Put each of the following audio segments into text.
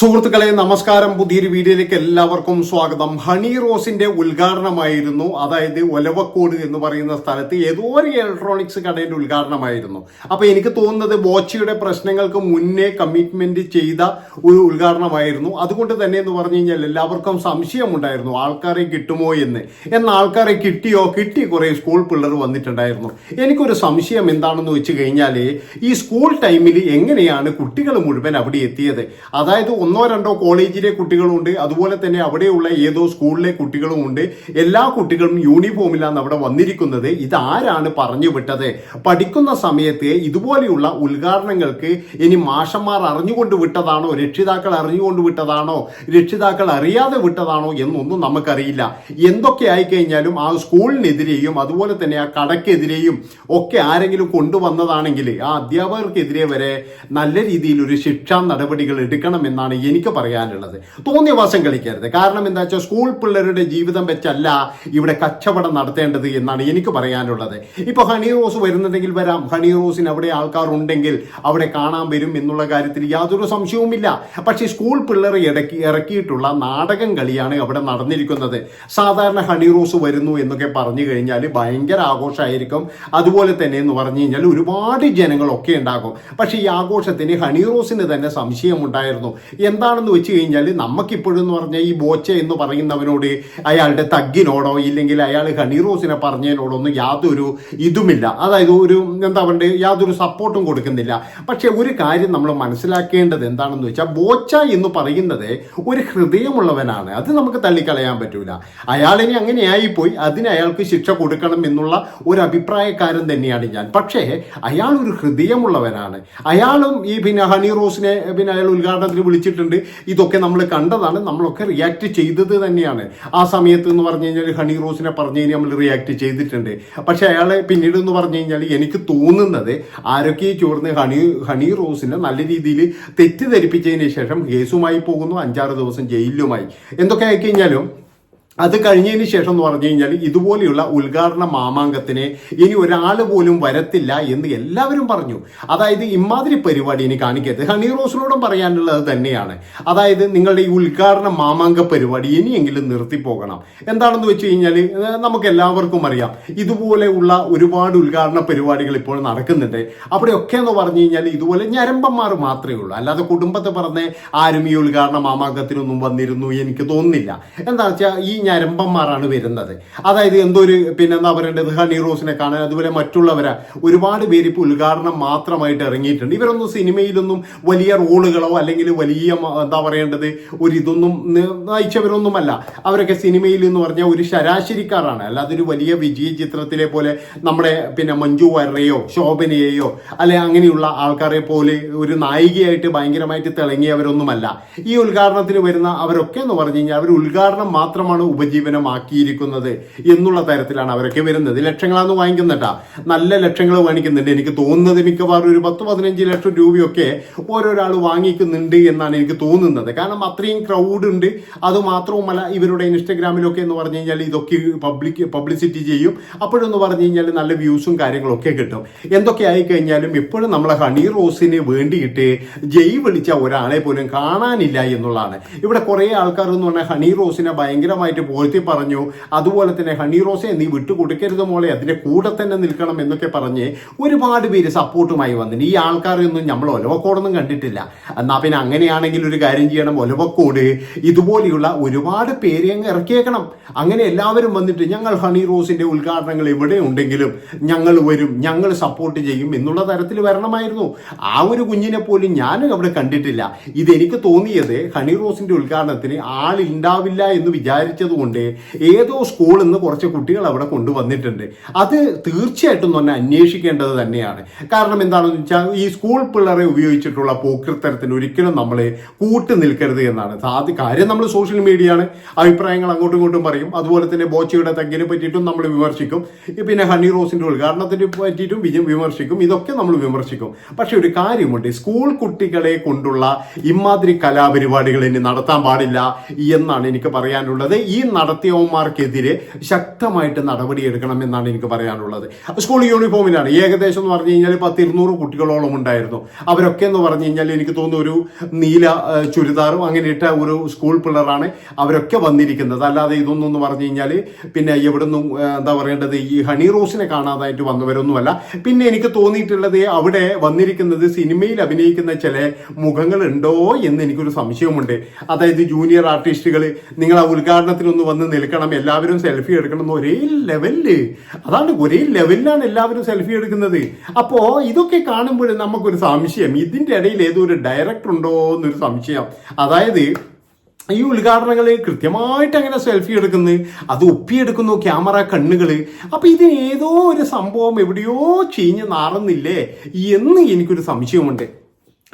സുഹൃത്തുക്കളെ നമസ്കാരം. പുതിയൊരു വീഡിയോയിലേക്ക് എല്ലാവർക്കും സ്വാഗതം. ഹണി റോസിന്റെ ഉദ്ഘാടനമായിരുന്നു. അതായത് ഒലവക്കോട് എന്ന് പറയുന്ന സ്ഥലത്ത് ഏതോ ഒരു ഇലക്ട്രോണിക്സ് കടയുടെ ഉദ്ഘാടനമായിരുന്നു. അപ്പൊ എനിക്ക് തോന്നുന്നത് ബോച്ചയുടെ പ്രശ്നങ്ങൾക്ക് മുന്നേ കമ്മിറ്റ്മെന്റ് ചെയ്ത ഒരു ഉദ്ഘാടനമായിരുന്നു. അതുകൊണ്ട് തന്നെ എന്ന് പറഞ്ഞു കഴിഞ്ഞാൽ എല്ലാവർക്കും സംശയമുണ്ടായിരുന്നു ആൾക്കാരെ കിട്ടുമോ എന്ന്. എന്നാൽ ആൾക്കാരെ കിട്ടിയോ? കിട്ടി കുറെ സ്കൂൾ പിള്ളേർ വന്നിട്ടുണ്ടായിരുന്നു. എനിക്കൊരു സംശയം എന്താണെന്ന് വെച്ച് കഴിഞ്ഞാൽ ഈ സ്കൂൾ ടൈമിൽ എങ്ങനെയാണ് കുട്ടികൾ മുഴുവൻ അവിടെ എത്തിയത്? അതായത് ഒന്നോ രണ്ടോ കോളേജിലെ കുട്ടികളുണ്ട്. അതുപോലെ തന്നെ അവിടെയുള്ള ഏതോ സ്കൂളിലെ കുട്ടികളും ഉണ്ട് എല്ലാ കുട്ടികളും യൂണിഫോമിലാണ് അവിടെ വന്നിരിക്കുന്നത്. ഇതാരാണ് പറഞ്ഞു വിട്ടത്? പഠിക്കുന്ന സമയത്ത് ഇതുപോലെയുള്ള ഉദ്ഘാടനങ്ങൾക്ക് ഇനി മാഷന്മാർ അറിഞ്ഞുകൊണ്ട് വിട്ടതാണോ? രക്ഷിതാക്കൾ അറിഞ്ഞുകൊണ്ട് വിട്ടതാണോ? രക്ഷിതാക്കൾ അറിയാതെ വിട്ടതാണോ എന്നൊന്നും നമുക്കറിയില്ല. എന്തൊക്കെ ആയിക്കഴിഞ്ഞാലും ആ സ്കൂളിനെതിരെയും അതുപോലെ തന്നെ ആ കടക്കെതിരെയും ഒക്കെ ആരെങ്കിലും കൊണ്ടുവന്നതാണെങ്കിൽ ആ അധ്യാപകർക്കെതിരെ വരെ നല്ല രീതിയിൽ ഒരു ശിക്ഷാ നടപടികൾ എടുക്കണമെന്നാണ് എനിക്ക് പറയാനുള്ളത്. തോന്നിയ വാസം കളിക്കരുത്. കാരണം എന്താ വെച്ചാൽ സ്കൂൾ പിള്ളേരുടെ ജീവിതം വെച്ചല്ല ഇവിടെ കച്ചവടം നടത്തേണ്ടത് എന്നാണ് എനിക്ക് പറയാനുള്ളത്. ഇപ്പൊ ഹണി റോസ് വരുന്നുണ്ടെങ്കിൽ വരാം. ഹണി റോസിന് അവിടെ ആൾക്കാർ ഉണ്ടെങ്കിൽ അവിടെ കാണാൻ വരും എന്നുള്ള കാര്യത്തിൽ യാതൊരു സംശയവുമില്ല. പക്ഷേ സ്കൂൾ പിള്ളേർ ഇടക്കി ഇറക്കിയിട്ടുള്ള നാടകം കളിയാണ് അവിടെ നടന്നിരിക്കുന്നത്. സാധാരണ ഹണി റോസ് വരുന്നു എന്നൊക്കെ പറഞ്ഞു കഴിഞ്ഞാൽ ഭയങ്കര ആഘോഷമായിരിക്കും അതുപോലെ തന്നെ എന്ന് പറഞ്ഞു കഴിഞ്ഞാൽ ഒരുപാട് ജനങ്ങളൊക്കെ ഉണ്ടാകും. പക്ഷേ ഈ ആഘോഷത്തിന് ഹണി റോസിന് തന്നെ സംശയമുണ്ടായിരുന്നു. എന്താണെന്ന് വെച്ച് കഴിഞ്ഞാൽ നമുക്കിപ്പോഴെന്ന് പറഞ്ഞാൽ ഈ ബോച്ച എന്ന് പറയുന്നവനോട് അയാളുടെ തഗ്ഗിനോടോ ഇല്ലെങ്കിൽ അയാൾ ഹണീറോസിനെ പറഞ്ഞതിനോടോ ഒന്നും യാതൊരു ഇതുമില്ല. അതായത് ഒരു എന്താ പറയുക യാതൊരു സപ്പോർട്ടും കൊടുക്കുന്നില്ല. പക്ഷേ ഒരു കാര്യം നമ്മൾ മനസ്സിലാക്കേണ്ടത് എന്താണെന്ന് വെച്ചാൽ ബോച്ച എന്ന് പറയുന്നത് ഒരു ഹൃദയമുള്ളവനാണ്. അത് നമുക്ക് തള്ളിക്കളയാൻ പറ്റൂല. അയാളിനെ അങ്ങനെയായിപ്പോയി. അതിന് അയാൾക്ക് ശിക്ഷ കൊടുക്കണം എന്നുള്ള ഒരു അഭിപ്രായക്കാരൻ തന്നെയാണ് ഞാൻ. പക്ഷേ അയാൾ ഒരു ഹൃദയമുള്ളവനാണ്. അയാളും ഈ പിന്നെ ഹണി റോസിനെ പിന്നെ അയാൾ ഉദ്ഘാടനത്തിന് വിളിച്ചിട്ടുണ്ട് ഇതൊക്കെ നമ്മൾ കണ്ടതാണ് നമ്മളൊക്കെ റിയാക്ട് ചെയ്തത് തന്നെയാണ്. ആ സമയത്ത് എന്ന് പറഞ്ഞു കഴിഞ്ഞാൽ ഹണി റോസിനെ പറഞ്ഞു കഴിഞ്ഞാൽ നമ്മൾ റിയാക്ട് ചെയ്തിട്ടുണ്ട്. പക്ഷെ അയാളെ പിന്നീട് എന്ന് പറഞ്ഞു കഴിഞ്ഞാൽ എനിക്ക് തോന്നുന്നത് ആരൊക്കെ ചോർന്ന് ഹണി ഹണി റോസിനെ നല്ല രീതിയിൽ തെറ്റിദ്ധരിപ്പിച്ചതിന് ശേഷം കേസുമായി പോകുന്നു അഞ്ചാറ് ദിവസം ജയിലിലുമായി. എന്തൊക്കെ ആയിക്കഴിഞ്ഞാലും അത് കഴിഞ്ഞതിന് ശേഷം എന്ന് പറഞ്ഞു കഴിഞ്ഞാൽ ഇതുപോലെയുള്ള ഉദ്ഘാടന മാമാങ്കത്തിന് ഇനി ഒരാൾ പോലും വരത്തില്ല എന്ന് എല്ലാവരും പറഞ്ഞു. അതായത് ഇമാതിരി പരിപാടി ഇനി കാണിക്കരുത്. ഹണി റോസിനോടും പറയാനുള്ളത് തന്നെയാണ്. അതായത് നിങ്ങളുടെ ഈ ഉദ്ഘാടന മാമാങ്ക പരിപാടി ഇനിയെങ്കിലും നിർത്തിപ്പോകണം എന്താണെന്ന് വെച്ച് കഴിഞ്ഞാൽ നമുക്ക് എല്ലാവർക്കും അറിയാം. ഇതുപോലെയുള്ള ഒരുപാട് ഉദ്ഘാടന പരിപാടികൾ ഇപ്പോൾ നടക്കുന്നുണ്ട്. അവിടെയൊക്കെ എന്ന് പറഞ്ഞു കഴിഞ്ഞാൽ ഇതുപോലെ ഞരമ്പന്മാർ മാത്രമേ ഉള്ളൂ. അല്ലാതെ കുടുംബത്തെ പറഞ്ഞ് ആരും ഈ ഉദ്ഘാടന മാമാങ്കത്തിനൊന്നും വന്നിരുന്നു എനിക്ക് തോന്നുന്നില്ല. എന്താ വെച്ചാൽ ഈ ഞരമ്പന്മാരാണ് വരുന്നത്. അതായത് എന്തോ ഒരു പിന്നെ എന്താ പറയേണ്ടത്? ഹണി റോസിനെ കാണാൻ അതുപോലെ മറ്റുള്ളവരെ. ഒരുപാട് പേര് ഇപ്പോൾ ഉദ്ഘാടനം മാത്രമായിട്ട് ഇറങ്ങിയിട്ടുണ്ട്. ഇവരൊന്നും സിനിമയിലൊന്നും വലിയ റോളുകളോ അല്ലെങ്കിൽ വലിയ എന്താ പറയേണ്ടത്? ഒരു ഇതൊന്നും നയിച്ചവരൊന്നുമല്ല. അവരൊക്കെ സിനിമയിൽ എന്ന് പറഞ്ഞാൽ ഒരു ശരാശരിക്കാരാണ്. അല്ലാതെ ഒരു വലിയ വിജയ ചിത്രത്തിലെ പോലെ നമ്മുടെ പിന്നെ മഞ്ജു വാര്യയോ ശോഭനയെയോ അല്ലെ അങ്ങനെയുള്ള ആൾക്കാരെ പോലെ ഒരു നായികയായിട്ട് ഭയങ്കരമായിട്ട് തിളങ്ങിയവരൊന്നുമല്ല. ഈ ഉദ്ഘാടനത്തിന് വരുന്ന അവരൊക്കെ എന്ന് പറഞ്ഞു കഴിഞ്ഞാൽ അവർ ഉദ്ഘാടനം മാത്രമാണ് ഉപജീവനമാക്കിയിരിക്കുന്നത് എന്നുള്ള തരത്തിലാണ് അവരൊക്കെ വരുന്നത്. ലക്ഷങ്ങളാണ് വാങ്ങിക്കുന്നത് നല്ല ലക്ഷങ്ങൾ വാങ്ങിക്കുന്നുണ്ട്. എനിക്ക് തോന്നുന്നത് മിക്കവാറും ഒരു പത്ത് പതിനഞ്ച് ലക്ഷം രൂപയൊക്കെ ഓരോരാൾ വാങ്ങിക്കുന്നുണ്ട് എന്നാണ് എനിക്ക് തോന്നുന്നത്. കാരണം അത്രയും ക്രൗഡ് ഉണ്ട്. അത് മാത്രവുമല്ല ഇവരുടെ ഇൻസ്റ്റഗ്രാമിലൊക്കെ എന്ന് പറഞ്ഞു കഴിഞ്ഞാൽ ഇതൊക്കെ പബ്ലിക് പബ്ലിസിറ്റി ചെയ്യും. അപ്പോഴെന്ന് പറഞ്ഞു കഴിഞ്ഞാൽ നല്ല വ്യൂസും കാര്യങ്ങളൊക്കെ കിട്ടും. എന്തൊക്കെ ആയിക്കഴിഞ്ഞാലും എപ്പോഴും നമ്മളെ ഹണി റോസിന് വേണ്ടിയിട്ട് ജയ് വിളിച്ച ഒരാളെ പോലും കാണാനില്ല എന്നുള്ളതാണ്. ഇവിടെ കുറേ ആൾക്കാർ എന്ന് പറഞ്ഞാൽ ഹണി റോസിനെ ഭയങ്കരമായിട്ട് പോഴ്ത്തി പറഞ്ഞു അതുപോലെ തന്നെ ഹണി റോസെ നീ വിട്ടുകൊടുക്കരുത് മോളെ അതിന്റെ കൂടെ തന്നെ നിൽക്കണം എന്നൊക്കെ പറഞ്ഞ് ഒരുപാട് പേര് സപ്പോർട്ടുമായി വന്നിട്ടുണ്ട് ഈ ആൾക്കാരൊന്നും നമ്മൾ ഒലവക്കോടൊന്നും കണ്ടിട്ടില്ല. എന്നാ പിന്നെ അങ്ങനെയാണെങ്കിൽ ഒരു കാര്യം ചെയ്യണം. ഒലവക്കോട് ഇതുപോലെയുള്ള ഒരുപാട് പേര് അങ്ങ് ഇറക്കിയേക്കണം. അങ്ങനെ എല്ലാവരും വന്നിട്ട് ഞങ്ങൾ ഹണി റോസിന്റെ ഉദ്ഘാടനങ്ങൾ എവിടെ ഉണ്ടെങ്കിലും ഞങ്ങൾ വരും ഞങ്ങൾ സപ്പോർട്ട് ചെയ്യും എന്നുള്ള തരത്തിൽ വരണമായിരുന്നു. ആ ഒരു കുഞ്ഞിനെ പോലും ഞാൻ അവിടെ കണ്ടിട്ടില്ല. ഇതെനിക്ക് തോന്നിയത് ഹണി റോസിന്റെ ഉദ്ഘാടനത്തിന് ആളുണ്ടാവില്ല എന്ന് വിചാരിച്ചത് കൊണ്ട് ഏതോ സ്കൂളിൽ നിന്ന് കുറച്ച് കുട്ടികൾ അവിടെ കൊണ്ടുവന്നിട്ടുണ്ട്. അത് തീർച്ചയായിട്ടും തന്നെ അന്വേഷിക്കേണ്ടത് തന്നെയാണ്. കാരണം എന്താണെന്ന് വെച്ചാൽ ഈ സ്കൂൾ പിള്ളേരെ ഉപയോഗിച്ചിട്ടുള്ള പോക്കൃത്തരത്തിന് ഒരിക്കലും നമ്മൾ കൂട്ടു നിൽക്കരുത് എന്നാണ്. ആദ്യ കാര്യം നമ്മൾ സോഷ്യൽ മീഡിയയാണ് അഭിപ്രായങ്ങൾ അങ്ങോട്ടും ഇങ്ങോട്ടും പറയും. അതുപോലെ തന്നെ ബോച്ചയുടെ തങ്ങിനെ പറ്റിയിട്ടും നമ്മൾ വിമർശിക്കും. പിന്നെ ഹണി റോസിന്റെ ഉദ്ഘാടനത്തിനെ പറ്റിയിട്ടും വിമർശിക്കും. ഇതൊക്കെ നമ്മൾ വിമർശിക്കും. പക്ഷെ ഒരു കാര്യമുണ്ട്. സ്കൂൾ കുട്ടികളെ കൊണ്ടുള്ള ഇമാതിരി കലാപരിപാടികൾ ഇനി നടത്താൻ പാടില്ല എന്നാണ് എനിക്ക് പറയാനുള്ളത്. ഈ നടത്തിയവന്മാർക്കെതിരെ ശക്തമായിട്ട് നടപടിയെടുക്കണം എന്നാണ് എനിക്ക് പറയാനുള്ളത്. സ്കൂൾ യൂണിഫോമിലാണ് ഏകദേശം എന്ന് പറഞ്ഞു കഴിഞ്ഞാൽ പത്ത് ഇരുന്നൂറ് കുട്ടികളോളം ഉണ്ടായിരുന്നു. അവരൊക്കെ എന്ന് പറഞ്ഞു കഴിഞ്ഞാൽ എനിക്ക് തോന്നുന്നു ഒരു നീല ചുരിദാറും അങ്ങനെ ഇട്ട ഒരു സ്കൂൾ പിള്ളേരാണ് അവരൊക്കെ വന്നിരിക്കുന്നത്. അല്ലാതെ ഇതൊന്നും എന്ന് പറഞ്ഞു കഴിഞ്ഞാൽ പിന്നെ എവിടുന്നും എന്താ പറയേണ്ടത്? ഈ ഹണി റോസിനെ കാണാതായിട്ട് വന്നവരൊന്നുമല്ല. പിന്നെ എനിക്ക് തോന്നിയിട്ടുള്ളത് അവിടെ വന്നിരിക്കുന്നത് സിനിമയിൽ അഭിനയിക്കുന്ന ചില മുഖങ്ങൾ ഉണ്ടോ എന്ന് എനിക്കൊരു സംശയമുണ്ട്. അതായത് ജൂനിയർ ആർട്ടിസ്റ്റുകൾ നിങ്ങൾ ആ ഉദ്ഘാടനത്തിനൊന്ന് വന്ന് നിൽക്കണം എല്ലാവരും സെൽഫി എടുക്കണം എന്ന് ഒരേ ലെവലിൽ അതാണ് ഒരേ ലെവലിലാണ് എല്ലാവരും സെൽഫി എടുക്കുന്നത്. അപ്പോ ഇതൊക്കെ കാണുമ്പോൾ നമുക്കൊരു സംശയം. ഇതിന്റെ ഇടയിൽ ഏതോ ഒരു ഡയറക്ടർ ഉണ്ടോ എന്നൊരു സംശയം. അതായത് ഈ ഉദ്ഘാടനങ്ങൾ കൃത്യമായിട്ട് അങ്ങനെ സെൽഫി എടുക്കുന്നു? അത് ഒപ്പിയെടുക്കുന്നു ക്യാമറ കണ്ണുകൾ അപ്പൊ ഇതിന് ഏതോ ഒരു സംഭവം എവിടെയോ ചീഞ്ഞ് നാറുന്നില്ലേ എന്ന് എനിക്കൊരു സംശയമുണ്ട്.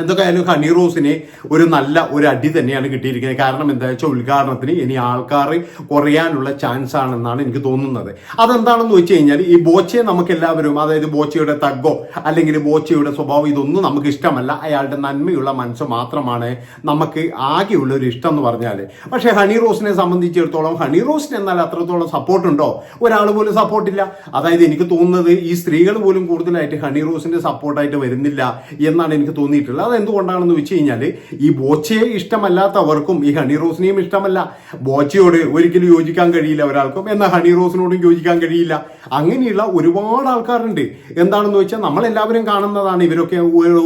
എന്തൊക്കെയായാലും ഹണി റോസിന് ഒരു നല്ല ഒരു അടി തന്നെയാണ് കിട്ടിയിരിക്കുന്നത്. കാരണം എന്താ വെച്ചാൽ ഉദ്ഘാടനത്തിന് ഇനി ആൾക്കാർ കുറയാനുള്ള ചാൻസ് ആണെന്നാണ് എനിക്ക് തോന്നുന്നത്. അതെന്താണെന്ന് വെച്ച് കഴിഞ്ഞാൽ ഈ ബോച്ചയെ നമുക്ക് എല്ലാവരും അതായത് ബോച്ചയുടെ തഗ്ഗോ അല്ലെങ്കിൽ ബോച്ചയുടെ സ്വഭാവം ഇതൊന്നും നമുക്ക് ഇഷ്ടമല്ല. അയാളുടെ നന്മയുള്ള മനസ്സ് മാത്രമാണ് നമുക്ക് ആകെയുള്ള ഒരു ഇഷ്ടം എന്ന് പറഞ്ഞാൽ പക്ഷേ ഹണി റോസിനെ സംബന്ധിച്ചിടത്തോളം ഹണി റോസിന് എന്നാൽ അത്രത്തോളം സപ്പോർട്ടുണ്ടോ ഒരാൾ പോലും സപ്പോർട്ടില്ല അതായത് എനിക്ക് തോന്നുന്നത് ഈ സ്ത്രീകൾ പോലും കൂടുതലായിട്ട് ഹണി റോസിന്റെ സപ്പോർട്ടായിട്ട് വരുന്നില്ല എന്നാണ് എനിക്ക് തോന്നിയിട്ടുള്ളത്. അത് എന്തുകൊണ്ടാണെന്ന് വെച്ച് കഴിഞ്ഞാൽ ഈ ബോച്ചയെ ഇഷ്ടമല്ലാത്തവർക്കും ഈ ഹണി റോസിനെയും ഇഷ്ടമല്ല. ബോച്ചയോട് ഒരിക്കലും യോജിക്കാൻ കഴിയില്ല ഒരാൾക്കും എന്നാൽ ഹണി റോസിനോടും യോജിക്കാൻ കഴിയില്ല. അങ്ങനെയുള്ള ഒരുപാട് ആൾക്കാരുണ്ട്. എന്താണെന്ന് വെച്ചാൽ നമ്മളെല്ലാവരും കാണുന്നതാണ് ഇവരൊക്കെ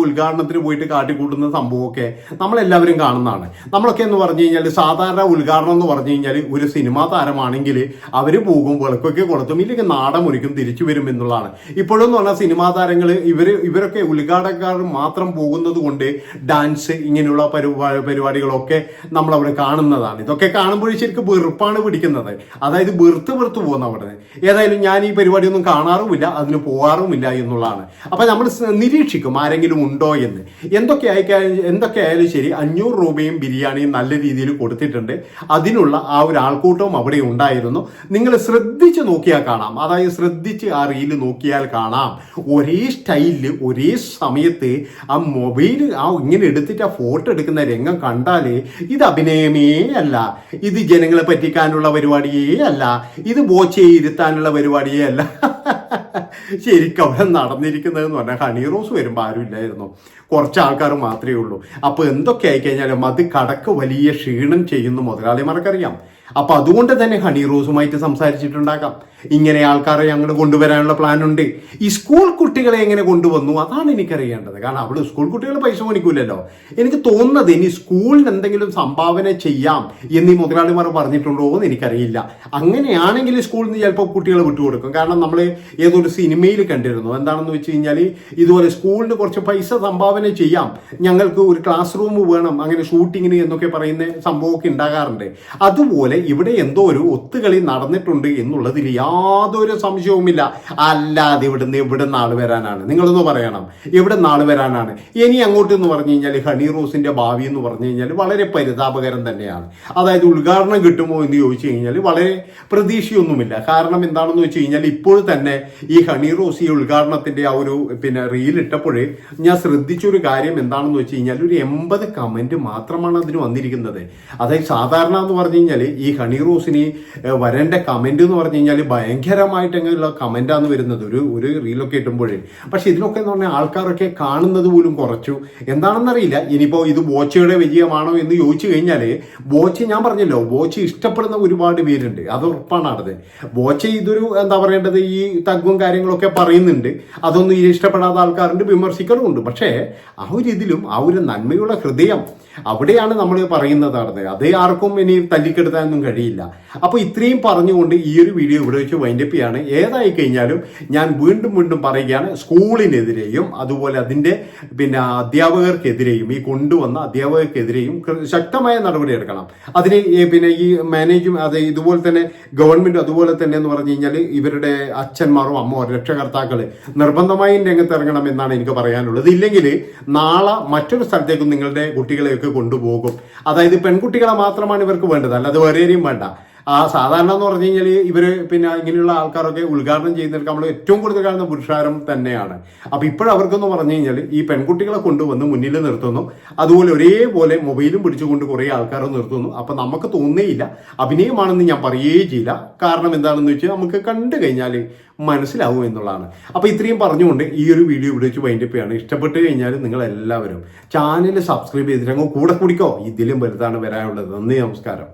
ഉദ്ഘാടനത്തിന് പോയിട്ട് കാട്ടിക്കൂട്ടുന്ന സംഭവമൊക്കെ. നമ്മളെല്ലാവരും കാണുന്നതാണ്. നമ്മളൊക്കെ എന്ന് പറഞ്ഞു കഴിഞ്ഞാൽ സാധാരണ ഉദ്ഘാടനം എന്ന് പറഞ്ഞു കഴിഞ്ഞാൽ ഒരു സിനിമാ താരമാണെങ്കിൽ അവർ പോകും വിളക്കൊക്കെ കൊളുത്തും ഇല്ലെങ്കിൽ നാടൻ മുറിക്കും തിരിച്ചു വരും എന്നുള്ളതാണ്. ഇപ്പോഴും എന്ന് പറഞ്ഞാൽ സിനിമാ താരങ്ങൾ ഇവർ ഇവരൊക്കെ ഉദ്ഘാടകർ മാത്രം പോകുന്നത് കൊണ്ട് ഡാൻസ് ഇങ്ങനെയുള്ള പരിപാടി പരിപാടികളൊക്കെ നമ്മൾ അവിടെ കാണുന്നതാണ്. ഇതൊക്കെ കാണുമ്പോൾ ശരിക്കും വെറുപ്പാണ് പിടിക്കുന്നത്. അതായത് വെറുത്ത് വെറുത്ത് പോകുന്ന അവിടെ ഏതായാലും ഞാൻ ഈ പരിപാടിയൊന്നും കാണാറുമില്ല അതിന് പോകാറുമില്ല എന്നുള്ളതാണ്. അപ്പൊ നമ്മൾ നിരീക്ഷിക്കും ആരെങ്കിലും ഉണ്ടോ എന്ന്. എന്തൊക്കെ ആയിക്കാ- എന്തൊക്കെ ആയാലും ശരി അഞ്ഞൂറ് രൂപയും ബിരിയാണിയും നല്ല രീതിയിൽ കൊടുത്തിട്ടുണ്ട്. അതിനുള്ള ആ ഒരു ആൾക്കൂട്ടവും അവിടെ ഉണ്ടായിരുന്നു. നിങ്ങൾ ശ്രദ്ധിച്ച് നോക്കിയാൽ കാണാം. അതായത് ശ്രദ്ധിച്ച് ആ റീൽ നോക്കിയാൽ കാണാം. ഒരേ സ്റ്റൈലിൽ ഒരേ സമയത്ത് ആ മൊബൈൽ ആ ഇങ്ങനെ എടുത്തിട്ട് ആ ഫോട്ടോ എടുക്കുന്ന രംഗം കണ്ടാലേ ഇത് അഭിനയമേ അല്ല. ഇത് ജനങ്ങളെ പറ്റിക്കാനുള്ള പരിപാടിയേ അല്ല. ഇത് ബോച്ചയെ ഇരുത്താനുള്ള പരിപാടിയേ അല്ല. ശരിക്കും അവിടെ നടന്നിരിക്കുന്നതെന്ന് പറഞ്ഞാൽ ഹണി റോസ് വരുമ്പോൾ ആരും ഇല്ലായിരുന്നു. കുറച്ച് ആൾക്കാർ മാത്രമേ ഉള്ളൂ. അപ്പോൾ എന്തൊക്കെ ആയിക്കഴിഞ്ഞാലും അത് കടക്ക് വലിയ ക്ഷീണം ചെയ്യുന്നു മുതലാളിമാർക്കറിയാം. അപ്പൊ അതുകൊണ്ട് തന്നെ ഹണി റോസുമായിട്ട് സംസാരിച്ചിട്ടുണ്ടാകാം. ഇങ്ങനെ ആൾക്കാരെ ഞങ്ങൾ കൊണ്ടുവരാനുള്ള പ്ലാൻ ഉണ്ട് ഈ സ്കൂൾ കുട്ടികളെ എങ്ങനെ കൊണ്ടുവന്നു? അതാണ് എനിക്കറിയേണ്ടത്. കാരണം അവിടെ സ്കൂൾ കുട്ടികൾ പൈസ മേടിക്കൂലല്ലോ. എനിക്ക് തോന്നുന്നത് ഇനി സ്കൂളിന് എന്തെങ്കിലും സംഭാവന ചെയ്യാം എന്നീ മുതലാളിമാർ പറഞ്ഞിട്ടുണ്ടോ എന്ന് എനിക്കറിയില്ല. അങ്ങനെയാണെങ്കിൽ സ്കൂളിൽ നിന്ന് ചിലപ്പോൾ കുട്ടികളെ വിട്ടുകൊടുക്കും. കാരണം നമ്മൾ ഏതൊരു സിനിമയിൽ കണ്ടിരുന്നു? എന്താണെന്ന് വെച്ച് കഴിഞ്ഞാൽ ഇതുപോലെ സ്കൂളിന് കുറച്ച് പൈസ സംഭാവന ചെയ്യാം. ഞങ്ങൾക്ക് ഒരു ക്ലാസ് റൂം വേണം അങ്ങനെ ഷൂട്ടിങ്ങിന് എന്നൊക്കെ പറയുന്ന സംഭവമൊക്കെ ഉണ്ടാകാറുണ്ട്. അതുപോലെ ഇവിടെ എന്തോ ഒരു ഒത്തുകളി നടന്നിട്ടുണ്ട് എന്നുള്ളതിൽ യാതൊരു സംശയവുമില്ല. അല്ലാതെ ഇവിടുന്ന് ഇവിടെ നാൾ വരാനാണ്. നിങ്ങളൊന്ന് പറയണം ഇവിടെ നാൾ വരാനാണ്. ഇനി അങ്ങോട്ട് എന്ന് പറഞ്ഞു കഴിഞ്ഞാൽ ഹണി റോസിന്റെ ഭാവി എന്ന് പറഞ്ഞു കഴിഞ്ഞാൽ വളരെ പരിതാപകരം തന്നെയാണ്. അതായത് ഉദ്ഘാടനം കിട്ടുമോ എന്ന് ചോദിച്ചു കഴിഞ്ഞാൽ വളരെ പ്രതീക്ഷയൊന്നുമില്ല. കാരണം എന്താണെന്ന് വെച്ച് കഴിഞ്ഞാൽ ഇപ്പോൾ തന്നെ ഈ ഹണി റോസ് ഈ ഉദ്ഘാടനത്തിന്റെ ആ ഒരു പിന്നെ റീൽ ഇട്ടപ്പോഴേ ഞാൻ ശ്രദ്ധിച്ചൊരു കാര്യം എന്താണെന്ന് വെച്ച് കഴിഞ്ഞാൽ ഒരു എൺപത് കമന്റ് മാത്രമാണ് അതിന് വന്നിരിക്കുന്നത്. അതായത് സാധാരണ എന്ന് പറഞ്ഞു കഴിഞ്ഞാൽ ഈ ഹണി റോസിന് വരേണ്ട കമന്റ് എന്ന് പറഞ്ഞു കഴിഞ്ഞാൽ ഭയങ്കരമായിട്ടെങ്കിലുള്ള കമന്റാണ് വരുന്നത് ഒരു ഒരു റീലൊക്കെ ഇട്ടുമ്പോഴേ. പക്ഷെ ഇതിനൊക്കെ എന്ന് പറഞ്ഞാൽ ആൾക്കാരൊക്കെ കാണുന്നത് പോലും കുറച്ചു. എന്താണെന്നറിയില്ല. ഇനിയിപ്പോ ഇത് ബോച്ചയുടെ വിജയമാണോ എന്ന് ചോദിച്ചു കഴിഞ്ഞാൽ ബോച്ച ഞാൻ പറഞ്ഞല്ലോ ബോച്ച ഇഷ്ടപ്പെടുന്ന ഒരുപാട് പേരുണ്ട്. അത് ഉറപ്പാണ് അത് ബോച്ച ഇതൊരു എന്താ പറയേണ്ടത്? ഈ തഗ്ഗും കാര്യങ്ങളൊക്കെ പറയുന്നുണ്ട്. അതൊന്നും ഇഷ്ടപ്പെടാത്ത ആൾക്കാരുണ്ട് വിമർശിക്കലുമുണ്ട് പക്ഷേ ആ ഒരു ഇതിലും ആ ഒരു നന്മയുള്ള ഹൃദയം അവിടെയാണ് നമ്മൾ പറയുന്നത് പറയുന്നതാണ് അത് ആർക്കും ഇനി തല്ലിക്കെടുത്താനൊന്നും കഴിയില്ല. അപ്പോൾ ഇത്രയും പറഞ്ഞുകൊണ്ട് ഈ ഒരു വീഡിയോ ഇവിടെ വെച്ച് വൈൻഡപ്പ് ചെയ്യാണ്. ഏതായി കഴിഞ്ഞാലും ഞാൻ വീണ്ടും വീണ്ടും പറയുകയാണ് സ്കൂളിനെതിരെയും അതുപോലെ അതിന്റെ പിന്നെ അധ്യാപകർക്കെതിരെയും ഈ കൊണ്ടുവന്ന അധ്യാപകർക്കെതിരെയും ശക്തമായ നടപടി എടുക്കണം. അതിന് പിന്നെ ഈ മാനേജും അത് ഇതുപോലെ തന്നെ ഗവൺമെന്റ് അതുപോലെ തന്നെ എന്ന് പറഞ്ഞു കഴിഞ്ഞാൽ ഇവരുടെ അച്ഛന്മാരും അമ്മമാരും രക്ഷകർത്താക്കൾ നിർബന്ധമായും രംഗത്ത് ഇറങ്ങണം എന്നാണ് എനിക്ക് പറയാനുള്ളത്. ഇല്ലെങ്കിൽ നാളെ മറ്റൊരു സ്ഥലത്തേക്കും നിങ്ങളുടെ കുട്ടികളെയൊക്കെ കൊണ്ടുപോകും. അതായത് പെൺകുട്ടികളെ മാത്രമാണ് ഇവർക്ക് വേണ്ടത്. അല്ലാതെ വേറെ വേണ്ട. ആ സാധാരണ എന്ന് പറഞ്ഞു കഴിഞ്ഞാൽ ഇവർ പിന്നെ ഇങ്ങനെയുള്ള ആൾക്കാരൊക്കെ ഉദ്ഘാടനം ചെയ്യുന്നവർക്ക് നമ്മൾ ഏറ്റവും കൂടുതൽ കാണുന്ന പുരുഷാരം തന്നെയാണ്. അപ്പൊ ഇപ്പോഴവർക്കെന്ന് പറഞ്ഞു കഴിഞ്ഞാൽ ഈ പെൺകുട്ടികളെ കൊണ്ടുവന്ന് മുന്നിൽ നിർത്തുന്നു. അതുപോലെ ഒരേപോലെ മൊബൈലും പിടിച്ചുകൊണ്ട് കുറേ ആൾക്കാരെ നിർത്തുന്നു. അപ്പൊ നമുക്ക് തോന്നുകയില്ല. അഭിനയമാണെന്ന് ഞാൻ പറയുകയേ ചെയ്യില്ല. കാരണം എന്താണെന്ന് വെച്ചാൽ നമുക്ക് കണ്ടു കഴിഞ്ഞാൽ മനസ്സിലാവും എന്നുള്ളതാണ്. അപ്പൊ ഇത്രയും പറഞ്ഞുകൊണ്ട് ഈ ഒരു വീഡിയോ ഇവിടെ വെച്ച് വൈൻഡപ്പ് ചെയ്യാണ്. ഇഷ്ടപ്പെട്ട് കഴിഞ്ഞാൽ നിങ്ങൾ എല്ലാവരും ചാനൽ സബ്സ്ക്രൈബ് ചെയ്തിട്ട് കൂടെ കുടിക്കോ. ഇതിലും വലുതാണ് വരാനുള്ളത്. നന്ദി നമസ്കാരം.